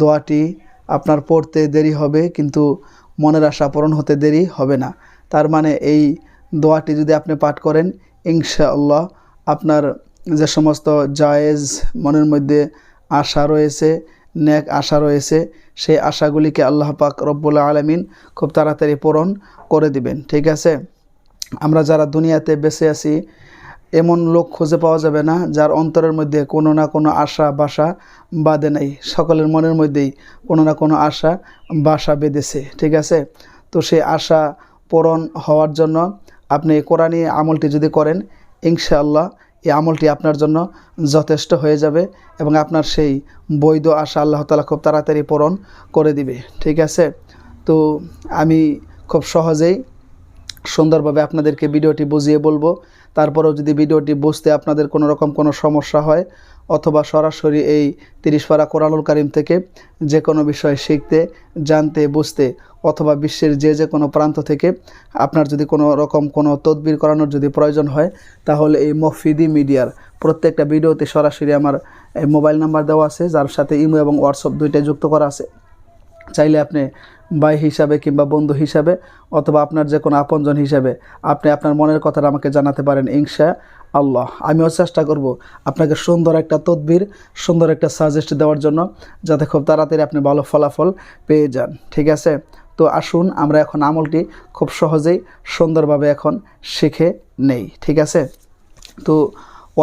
দোয়াটি আপনার পড়তে দেরি হবে, কিন্তু মনের আশা পূরণ হতে দেরি হবে না। তার মানে এই দোয়াটি যদি আপনি পাঠ করেন, ইনশাআল্লাহ আপনার যে সমস্ত জায়েজ মনের মধ্যে আশা রয়েছে ন্যাক আশা রয়েছে, সেই আশাগুলিকে আল্লাহ পাক রব্বুল আলমিন খুব তাড়াতাড়ি পূরণ করে দিবেন। ঠিক আছে? আমরা যারা দুনিয়াতে বেঁচে আছি এমন লোক খুঁজে পাওয়া যাবে না, যার অন্তরের মধ্যে কোনো না কোনো আশা, বাসা বাঁধে নাই। সকলের মনের মধ্যেই কোনো না কোনো আশা, বাসা বেঁধেছে, ঠিক আছে? তো সেই আশা পূরণ হওয়ার জন্য আপনি কোরআনী আমলটি যদি করেন, ইনশাআল্লাহ এই আমলটি আপনার জন্য যথেষ্ট হয়ে যাবে এবং আপনার সেই বৈধ আশা আল্লাহ তালা খুব তাড়াতাড়ি পূরণ করে দিবে, ঠিক আছে? তো আমি খুব সহজেই সুন্দরভাবে আপনাদেরকে ভিডিওটি বুঝিয়ে বলব। তারপরেও যদি ভিডিওটি বুঝতে আপনাদের কোনো রকম কোনো সমস্যা হয়, অথবা সরাসরি এই তিরিশ পারা কোরআনুল কারিম থেকে যে কোনো বিষয় শিখতে, জানতে, বুঝতে, অথবা বিশ্বের যে যে কোনো প্রান্ত থেকে আপনার যদি কোনো রকম কোনো তদবির করানোর যদি প্রয়োজন হয়, তাহলে এই মফিদি মিডিয়ার প্রত্যেকটা ভিডিওতে সরাসরি আমার মোবাইল নাম্বার দেওয়া আছে, যার সাথে ইমো এবং হোয়াটসঅ্যাপ দুইটাই যুক্ত করা আছে। চাইলে আপনি ভাই হিসাবে কিংবা বন্ধু হিসাবে অথবা আপনার যে কোনো আপনজন হিসাবে আপনি আপনার মনের কথাটা আমাকে জানাতে পারেন, ইনশা আল্লাহ। আমিও চেষ্টা করব আপনাকে সুন্দর একটা তদবির, সুন্দর একটা সাজেস্ট দেওয়ার জন্য যাতে খুব তাড়াতাড়ি আপনি ভালো ফলাফল পেয়ে যান, ঠিক আছে? তো আসুন, আমরা এখন আমলটি খুব সহজেই সুন্দরভাবে এখন শিখে নেই, ঠিক আছে? তো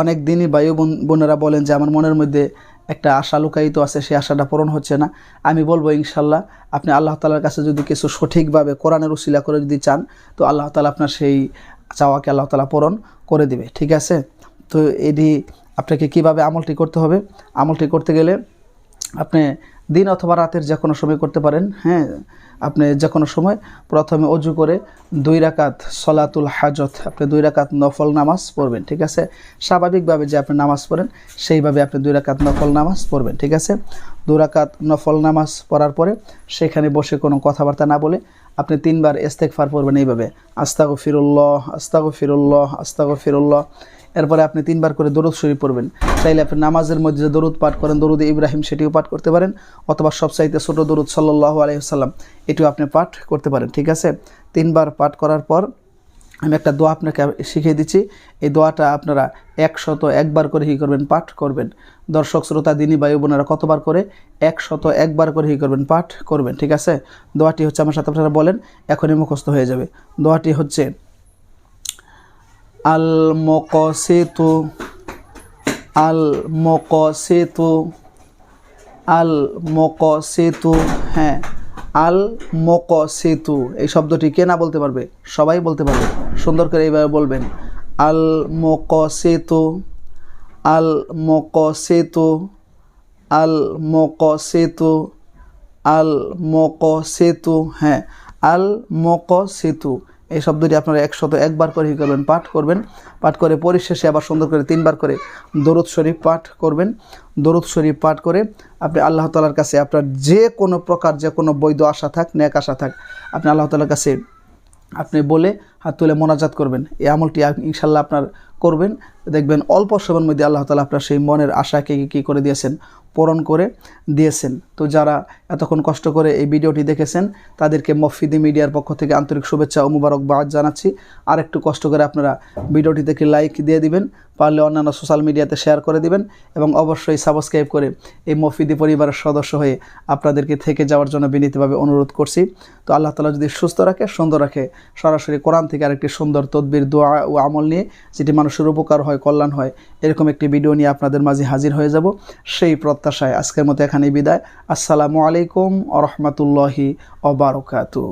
অনেক দিনই বায়ু বোনেরা বলেন যে, আমার মনের মধ্যে একটা আশা লুকায়িত আছে, সেই আশাটা পূরণ হচ্ছে না। আমি বলব, ইনশাল্লাহ, আপনি আল্লাহ তালার কাছে যদি কিছু সঠিকভাবে কোরআনের উশিলা করে যদি চান, তো আল্লাহ তালা আপনার সেই চাওয়াকে আল্লাহ তালা পূরণ করে দিবে, ঠিক আছে? তো এটি আপনাকে কীভাবে আমলটি করতে হবে? আমলটি করতে গেলে আপনি দিন অথবা রাতের যে কোনো সময় করতে পারেন হ্যাঁ আপনি যে কোনো সময় প্রথমে অজু করে দুই রাকাত সলাতুল হাজত, আপনি দুই রাকাত নফল নামাজ পড়বেন, ঠিক আছে? স্বাভাবিকভাবে যে আপনি নামাজ পড়েন, সেইভাবে আপনি দুই রাকাত নফল নামাজ পড়বেন, ঠিক আছে? দু রাকাত নফল নামাজ পড়ার পরে সেখানে বসে কোনো কথাবার্তা না বলে আপনি তিনবার ইস্তেকফার পড়বেন এইভাবে আস্তাগো ফিরুল্লাহ আস্তাগো ফিরুল্লাহ আস্তাগো ফিরুল্লাহ এরপরে আপনি তিনবার করে দরুদ শরীফ পড়বেন। চাইলে আপনি নামাজের মধ্যে যে দরুদ পাঠ করেন, দরুদ ইব্রাহিম সেটিও পাঠ করতে পারেন, অথবা সবচাইতে ছোট দরুদ সাল্লাহ আলহিহাল্লাম এটিও আপনি পাঠ করতে পারেন, ঠিক আছে? তিনবার পাঠ করার পর আমি একটা দোয়া আপনাকে শিখিয়ে দিচ্ছি। এই দোয়াটা আপনারা একশত একবার করে হি করবেন, পাঠ করবেন। দর্শক, শ্রোতা, দিনী বায়ু বোনেরা কতবার করে একশত একবার করে হি করবেন, পাঠ করবেন, ঠিক আছে? দোয়াটি হচ্ছে আমার সাথে আপনারা বলেন, এখনই মুখস্থ হয়ে যাবে। দোয়াটি হচ্ছে আল মকসেতু আল মকসেতু আল মকসেতু হ্যাঁ আল মকসেতু এই শব্দটি কে না বলতে পারবে? সবাই বলতে পারবে। সুন্দর করে এইভাবে বলবেন। আল মকসেতু আল মকসেতু আল মকসেতু আল মকসেতু হ্যাঁ আল মকসেতু এই শব্দটি আপনারা একশত একবার করে হি করবেন পাঠ করবেন। পাঠ করে পরিশেষে আবার সুন্দর করে তিনবার করে দরুদ শরীফ পাঠ করবেন। দরুদ শরীফ পাঠ করে আপনি আল্লাহ তালার কাছে আপনার যে কোনো প্রকার, যে কোনো বৈধ আশা থাক ন্যাক আশা থাক, আপনি আল্লাহ তালার কাছে আপনি বলে হাত তুলে মোনাজাত করবেন। এই আমলটি ইনশাল্লাহ আপনার করবেন। দেখবেন অল্প সময়ের মধ্যে আল্লাহ তালা আপনার সেই মনের আশাকে কী করে দিয়েছেন, পূরণ করে দিয়েছেন। তো যারা এতক্ষণ কষ্ট করে এই ভিডিওটি দেখেছেন, তাদেরকে মফিদি মিডিয়ার পক্ষ থেকে আন্তরিক শুভেচ্ছা ও মুবারকবাদ জানাচ্ছি। আর একটু কষ্ট করে আপনারা ভিডিওটি দেখে লাইক দিয়ে দিবেন, পারলে অন্যান্য সোশ্যাল মিডিয়াতে শেয়ার করে দিবেন এবং অবশ্যই সাবস্ক্রাইব করে এই মফিদি পরিবারের সদস্য হয়ে আপনাদেরকে থেকে যাওয়ার জন্য বিনীতভাবে অনুরোধ করছি। তো আল্লাহ তালা যদি সুস্থ রাখে, সুন্দর রাখে, সরাসরি কোরআন থেকে আরেকটি সুন্দর তদ্বির, দোয়া ও আমল নিয়ে যেটি মানুষের উপকার হয়, কল্যাণ হয়, এরকম একটি ভিডিও নিয়ে আপনাদের মাঝে হাজির হয়ে যাব। সেই প্রত্যাশায় আজকের মতো এখানেই বিদায়। আসসালামু আলাইকুম আ রহমতুল্লাহি অবরকাতু